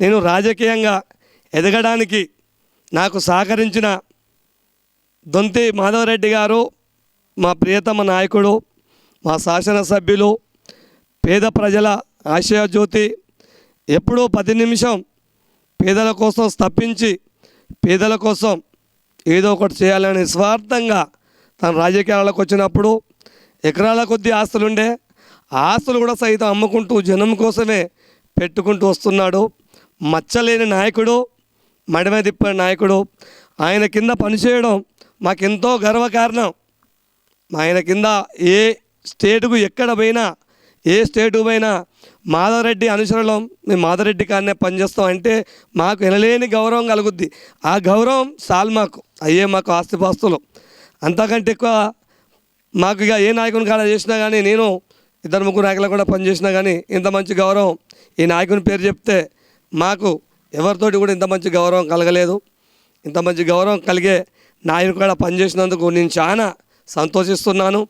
నేను రాజకీయంగా ఎదగడానికి నాకు సహకరించిన దొంతి మాధవరెడ్డి గారు మా ప్రియతమ నాయకుడు మా శాసనసభ్యులు పేద ప్రజల ఆశయజ్యోతి ఎప్పుడూ పది నిమిషం పేదల కోసం స్తప్పించి పేదల కోసం ఏదో ఒకటి చేయాలని స్వార్థంగా తన రాజకీయాలకు వచ్చినప్పుడు ఎకరాల కొద్ది ఆస్తులుండే. ఆస్తులు కూడా సైతం అమ్ముకుంటూ జనం కోసమే పెట్టుకుంటూ వస్తున్నాడు. మచ్చలేని నాయకుడు మడిమ తిప్పిన నాయకుడు ఆయన కింద పనిచేయడం మాకెంతో గర్వకారణం. ఆయన కింద ఏ స్టేటుకు ఎక్కడ పోయినా ఏ స్టేటు పోయినా మాధవరెడ్డి అనుసరణలో మేము మాధవరెడ్డి కాడనే పనిచేస్తాం అంటే మాకు ఎనలేని గౌరవం కలుగుద్ది. ఆ గౌరవం సాల్ మాకు అయ్యే మాకు ఆస్తిపాస్తులు. అంతకంటే ఎక్కువ మాకు ఇక ఏ నాయకుని కాడ చేసినా కానీ నేను ఇద్దరు ముగ్గురు నాయకులు కూడా పనిచేసినా కానీ ఇంత మంచి గౌరవం. ఈ నాయకుని పేరు చెప్తే మాకు ఎవరితోటి కూడా ఇంత మంచి గౌరవం కలగలేదు. ఇంత మంచి గౌరవం కలిగే నాయకుడు కూడా పనిచేసినందుకు నేను చాలా సంతోషిస్తున్నాను.